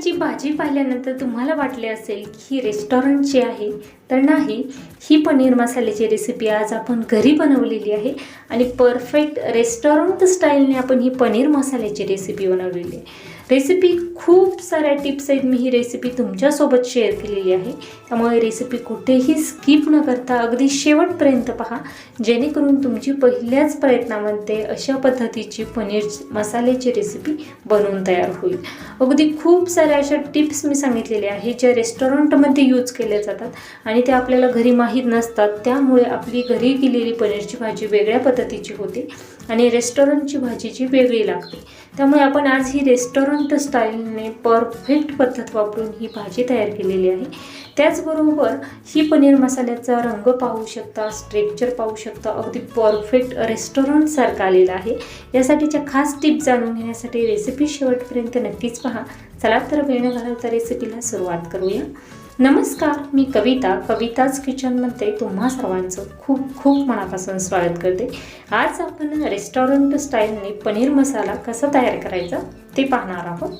प्रकारची भाजी पाहिल्यानंतर तुम्हाला वाटले असेल की ही रेस्टॉरंटची आहे तर नाही ही पनीर मसाल्याची रेसिपी आज आपण घरी बनवलेली आहे आणि परफेक्ट रेस्टॉरंट स्टाईलने आपण ही पनीर मसाल्याची रेसिपी बनवलेली आहे. रेसिपी खूप साऱ्या टिप्स आहेत. मी ही रेसिपी तुमच्यासोबत शेअर केलेली आहे. त्यामुळे रेसिपी कुठेही स्किप न करता अगदी शेवटपर्यंत पहा. जेणेकरून तुमची पहिल्याच प्रयत्नामध्ये अशा पद्धतीची पनीर मसाल्याची रेसिपी बनवून तयार होईल. अगदी खूप साऱ्या अशा टिप्स मी सांगितलेल्या आहे ज्या रेस्टॉरंटमध्ये यूज केल्या जातात आणि त्या आपल्याला घरी माहीत नसतात. त्यामुळे आपली घरी केलेली पनीरची भाजी वेगळ्या पद्धतीची होते. आणि रेस्टॉरंटची भाजी जी वेगळी लागते. त्यामुळे आपण आज ही रेस्टॉरंट स्टाईलने परफेक्ट पद्धत वापरून ही भाजी तयार केलेली आहे. त्याचबरोबर ही पनीर मसाल्याचा रंग पाहू शकता स्ट्रेक्चर पाहू शकता. अगदी परफेक्ट रेस्टॉरंटसारखा आलेला आहे. यासाठीच्या खास टिप्स जाणून घेण्यासाठी रेसिपी शेवटपर्यंत नक्कीच पहा. चला तर वेळ घालवता रेसिपीला सुरुवात करूया. नमस्कार मी कविता. कविताच किचनमध्ये तुम्हा सर्वांचं खूप खूप मनापासून स्वागत करते. आज आपण रेस्टॉरंट स्टाईलने पनीर मसाला कसा तयार करायचा ते पाहणार आहोत.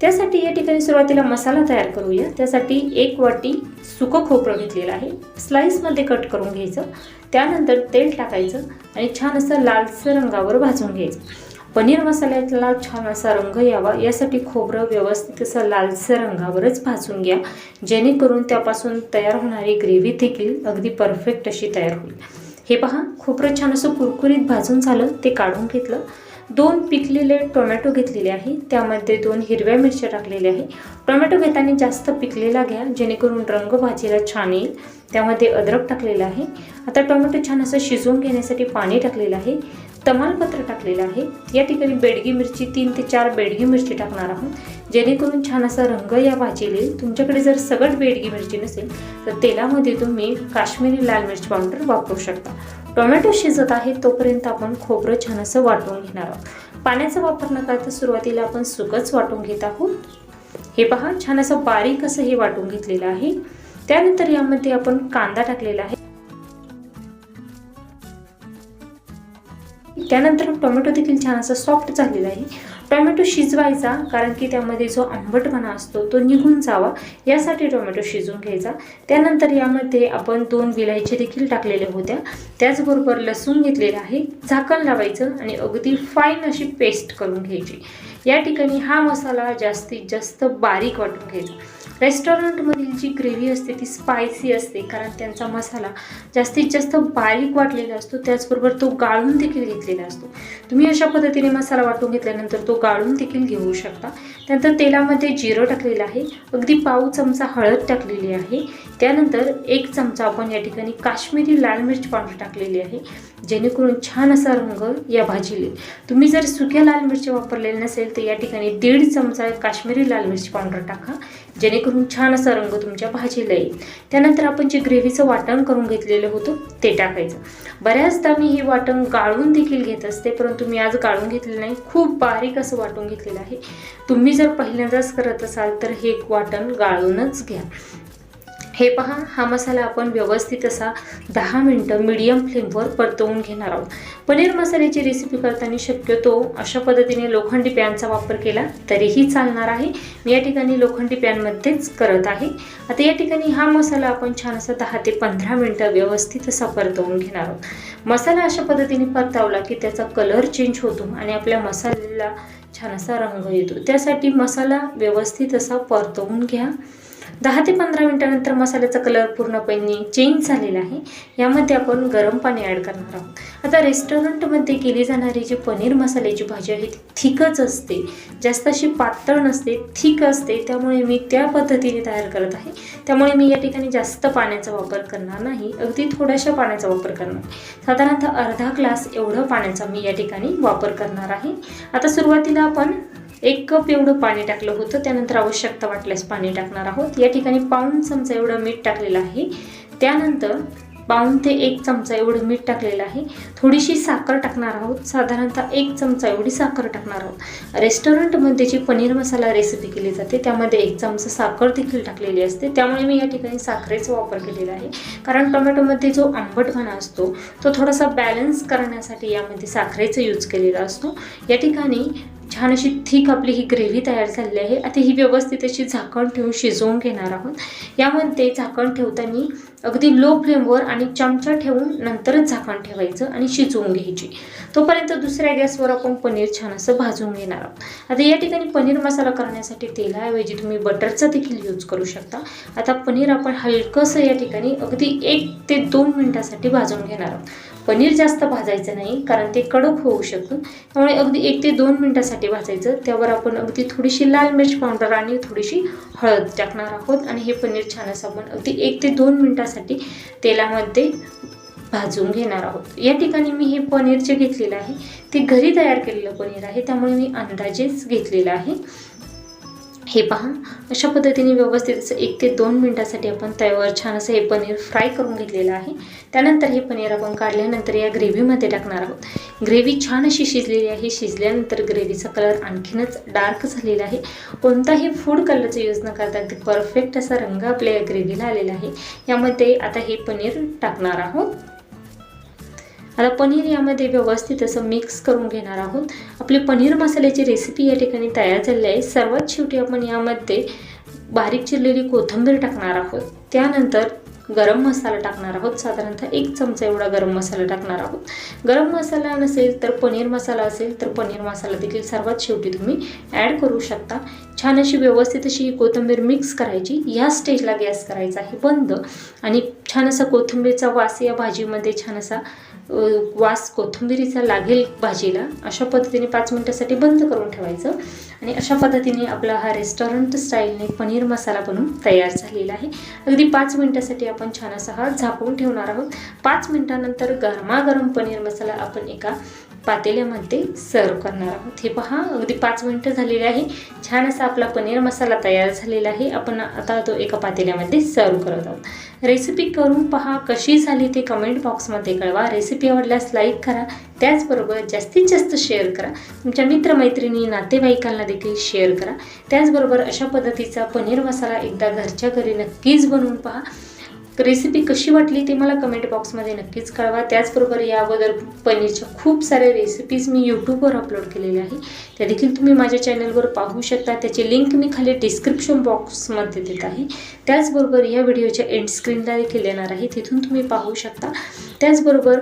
त्यासाठी या ठिकाणी सुरुवातीला मसाला तयार करूया. त्यासाठी एक वाटी सुकं खोबरं घेतलेलं आहे. स्लाईसमध्ये कट करून घ्यायचं. त्यानंतर तेल टाकायचं आणि छान असं लालसर रंगावर भाजून घ्यायचं. पनीर मसाल्याला छान असा रंग यावा. यासाठी खोबरं व्यवस्थित असं लालसर रंगावरच भाजून घ्या. जेणेकरून त्यापासून तयार होणारी ग्रेव्ही देखील अगदी परफेक्ट अशी तयार होईल. हे पहा खोबरं छान असं कुरकुरीत भाजून झालं. ते काढून घेतलं. दोन पिकलेले टोमॅटो घेतलेले आहे. त्यामध्ये दोन हिरव्या मिरच्या टाकलेल्या आहे. टोमॅटो घेताना जास्त पिकलेला घ्या जेणेकरून रंग भाजीला छान येईल. त्यामध्ये अद्रक टाकलेलं आहे. आता टोमॅटो छान असं शिजवून घेण्यासाठी पाणी टाकलेलं आहे. तमालपत्र टाकलेलं आहे. या ठिकाणी बेडगी मिरची तीन ते चार बेडगी मिरची टाकणार आहोत. जेणेकरून छान असा रंग या भाजीला येईल. तुमच्याकडे जर सगळं बेडगी मिरची नसेल तर तेलामध्ये तुम्ही काश्मीरी लाल मिरची पावडर वापरू शकता. टोमॅटो शिजत आहे तोपर्यंत आपण खोबरं छान असं वाटून घेणार आहोत. पाण्याचा वापर न करता सुरुवातीला आपण सुकच वाटून घेत आहोत. हे पहा छान असं बारीक असं हे वाटून घेतलेलं आहे. त्यानंतर यामध्ये आपण कांदा टाकलेला आहे. त्यानंतर टोमॅटो देखील छान असा सॉफ्ट झालेला आहे. टोमॅटो शिजवायचा कारण की त्यामध्ये जो आंबटपणा असतो तो निघून जावा. यासाठी टोमॅटो शिजवून घ्यायचा. त्यानंतर यामध्ये आपण दोन विलायची देखील टाकलेल्या होत्या. त्याचबरोबर लसूण घेतलेलं आहे. झाकण लावायचं आणि अगदी फाईन अशी पेस्ट करून घ्यायची. या ठिकाणी हा मसाला जास्तीत जास्त बारीक वाटून घ्यायचा. रेस्टॉरंटमधील जी ग्रेव्ही असते ती स्पायसी असते कारण त्यांचा मसाला जास्तीत जास्त बारीक वाटलेला असतो त्याचबरोबर तो गाळून देखील घेतलेला असतो. तुम्ही अशा पद्धतीने मसाला वाटून घेतल्यानंतर तो गाळून देखील घेऊ शकता. त्यानंतर तेलामध्ये जिरं टाकलेलं आहे. अगदी पाव चमचा हळद टाकलेली आहे. त्यानंतर एक चमचा आपण या ठिकाणी काश्मीरी लाल मिरची पावडर टाकलेली आहे जेणेकरून छान असा रंग या भाजीला तुम्ही जर सुक्या लाल मिरची वापरलेली नसेल तर या ठिकाणी दीड चमचा काश्मीरी लाल मिरची पावडर टाका जेणेकरून छान असा रंग तुमच्या भाजीला येईल. त्यानंतर आपण जे ग्रेव्हीचं वाटण करून घेतलेलं होतं ते टाकायचं. बऱ्याचदा मी हे वाटण गाळून देखील घेत असते परंतु मी आज गाळून घेतलेलं नाही. खूप बारीक असं वाटून घेतलेलं आहे. तुम्ही जर पहिल्यांदाच करत असाल तर हे वाटण गाळूनच घ्या. हे पहा हा मसाला आपण व्यवस्थित असा दहा मिनटं मीडियम फ्लेमवर परतवून घेणार आहोत. पनीर मसाल्याची रेसिपी करताना शक्यतो अशा पद्धतीने लोखंडी पॅनचा वापर केला तरीही चालणार आहे. मी या ठिकाणी लोखंडी पॅनमध्येच करत आहे. आता या ठिकाणी हा मसाला आपण छान असा दहा ते पंधरा मिनटं व्यवस्थित असा परतवून घेणार आहोत. मसाला अशा पद्धतीने परतावला की त्याचा कलर चेंज होतो आणि आपल्या मसाल्याला छान असा रंग येतो. त्यासाठी मसाला व्यवस्थित असा परतवून घ्या. दहा ते पंधरा मिनटानंतर मसाल्याचा कलर पूर्णपणे चेंज झालेला आहे. यामध्ये आपण गरम पाणी ॲड करणार आहोत. आता रेस्टॉरंटमध्ये केली जाणारी जी पनीर मसाल्याची भाजी आहे ती थिकच असते. जास्त अशी पातळ नसते थिक असते. त्यामुळे मी त्या पद्धतीने तयार करत आहे. त्यामुळे मी या ठिकाणी जास्त पाण्याचा वापर करणार नाही. अगदी थोड्याशा पाण्याचा वापर करणार. साधारणतः अर्धा ग्लास एवढं पाण्याचा मी या ठिकाणी वापर करणार आहे. आता सुरुवातीला आपण एक कप एवढं पाणी टाकलं होतं. त्यानंतर आवश्यकता वाटल्यास पाणी टाकणार आहोत. या ठिकाणी पाऊन चमचा एवढं मीठ टाकलेलं आहे. त्यानंतर पाऊन ते एक चमचा एवढं मीठ टाकलेलं आहे. थोडीशी साखर टाकणार आहोत. साधारणतः एक चमचा एवढी साखर टाकणार आहोत. रेस्टॉरंटमध्ये जी पनीर मसाला रेसिपी केली जाते त्यामध्ये एक चमचा साखर देखील टाकलेली असते. त्यामुळे मी या ठिकाणी साखरेचा वापर केलेला आहे. कारण टोमॅटोमध्ये जो आंबटपणा असतो तो थोडासा बॅलन्स करण्यासाठी यामध्ये साखरेचा यूज केलेला असतो. या ठिकाणी छान अशी थिक आपली ही ग्रेव्ही तयार झालेली आहे. आता ही व्यवस्थित अशी झाकण ठेवून शिजवून घेणार आहोत. यामध्ये झाकण ठेवताना अगदी लो फ्लेमवर आणि चमचा ठेवून नंतरच झाकण ठेवायचं आणि शिजवून घ्यायची. तोपर्यंत दुसऱ्या गॅसवर आपण पनीर छान असं भाजून घेणार आहोत. आता या ठिकाणी पनीर मसाला करण्यासाठी तेलाऐवजी तुम्ही बटरचा देखील यूज करू शकता. आता पनीर आपण हलकंसं या ठिकाणी अगदी एक ते दोन मिनटासाठी भाजून घेणार आहोत. पनीर जास्त भाजायचं नाही कारण ते कडक होऊ शकतं. त्यामुळे अगदी एक ते दोन मिनटासाठी भाजायचं. त्यावर आपण अगदी थोडीशी लाल मिरच पावडर आणि थोडीशी हळद टाकणार आहोत आणि हे पनीर छान असं आपण अगदी एक ते दोन मिनटासाठी तेलामध्ये भाजून घेणार आहोत. या ठिकाणी मी हे पनीर जे घेतलेलं आहे ते घरी तयार केलेलं पनीर आहे. त्यामुळे मी अंदाजेच घेतलेलं आहे. हे पहा. अशा पद्धतीने व्यवस्थित असं एक ते दोन मिनटासाठी आपण तव्यावर छान असं हे पनीर फ्राय करून घेतलेलं आहे. त्यानंतर हे पनीर आपण काढल्यानंतर या ग्रेव्हीमध्ये टाकणार आहोत. ग्रेव्ही छान अशी शिजलेली आहे. शिजल्यानंतर ग्रेव्हीचा कलर आणखीनच डार्क झालेला आहे. कोणताही फूड कलरचा यूज न करता अगदी परफेक्ट असा रंग आपल्या या ग्रेव्हीला आलेला आहे. यामध्ये आता हे पनीर टाकणार आहोत. आता पनीर यामध्ये व्यवस्थित असं मिक्स करून घेणार आहोत. आपली पनीर मसाल्याची रेसिपी या ठिकाणी तयार झालेली आहे. सर्वात शेवटी आपण यामध्ये बारीक चिरलेली कोथिंबीर टाकणार आहोत. त्यानंतर गरम मसाला टाकणार आहोत. साधारणतः एक चमचा एवढा गरम मसाला टाकणार आहोत. गरम मसाला नसेल तर पनीर मसाला असेल तर पनीर मसाला देखील सर्वात शेवटी तुम्ही ॲड करू शकता. छान अशी व्यवस्थित अशी कोथिंबीर मिक्स करायची. या स्टेजला गॅस करायचा आहे. बंद. आणि छान असा कोथिंबीरचा वास या भाजीमध्ये छान असा वास कोथिंबिरीचा लागेल भाजीला अशा पद्धतीने पाच मिनटासाठी बंद करून ठेवायचं. आणि अशा पद्धतीने आपला हा रेस्टॉरंट स्टाईलने पनीर मसाला बनवून तयार झालेला आहे. अगदी पाच मिनटासाठी आपण छान असा हा झाकून ठेवणार आहोत. पाच मिनटानंतर गरमागरम पनीर मसाला आपण एका पातेल्यामध्ये सर्व करणार आहोत. हे पहा अगदी पाच मिनटं झालेली आहे. छान असा आपला पनीर मसाला तयार झालेला आहे. आपण आता तो एका पातेल्यामध्ये सर्व करत आहोत. रेसिपी करून पहा कशी झाली ते कमेंट बॉक्समध्ये कळवा. रेसिपी आवडल्यास लाईक करा. त्याचबरोबर जास्तीत जास्त शेअर करा. तुमच्या मित्रमैत्रिणी नातेवाईकांना देखील शेअर करा. त्याचबरोबर अशा पद्धतीचा पनीर मसाला एकदा घरच्या घरी नक्कीच बनवून पहा. रेसिपी कशी वाटली ते मला कमेंट बॉक्समध्ये नक्कीच कळवा. त्याचबरोबर या अगोदर पनीरच्या खूप साऱ्या रेसिपीज मी यूट्यूबवर अपलोड केलेल्या आहे त्या देखील तुम्ही माझ्या चॅनलवर पाहू शकता. त्याची लिंक मी खाली डिस्क्रिप्शन बॉक्समध्ये देत आहे. त्याचबरोबर या व्हिडिओच्या एंड स्क्रीनला देखील येणार आहे. तिथून तुम्ही पाहू शकता. त्याचबरोबर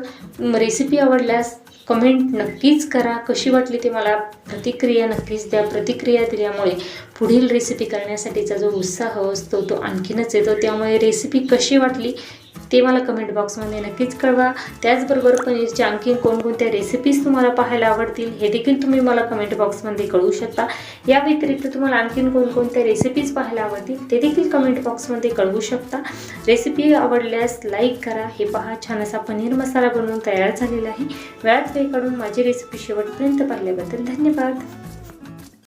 रेसिपी आवडल्यास कमेंट नक्कीच करा. कशी वाटली ते मला? प्रतिक्रिया नक्कीच द्या. प्रतिक्रिया दिल्यामुळे पुढील रेसिपी करण्यासाठीचा जो उत्साह असतो तो आणखीनच येतो. त्यामुळे रेसिपी कशी वाटली? ते मला कमेंट बॉक्समध्ये नक्कीच कळवा. त्याचबरोबर पनीरच्या आणखी कोणकोणत्या रेसिपीज तुम्हाला पाहायला आवडतील हे देखील तुम्ही मला कमेंट बॉक्समध्ये कळवू शकता. या व्यतिरिक्त तुम्हाला आणखीन कोणकोणत्या रेसिपीज पाहायला आवडतील ते देखील कमेंट बॉक्समध्ये कळवू शकता. रेसिपी आवडल्यास लाईक करा. हे पहा छान असा पनीर मसाला बनवून तयार झालेला आहे. वेळात वेळ काढून माझी रेसिपी शेवटपर्यंत पाहिल्याबद्दल धन्यवाद.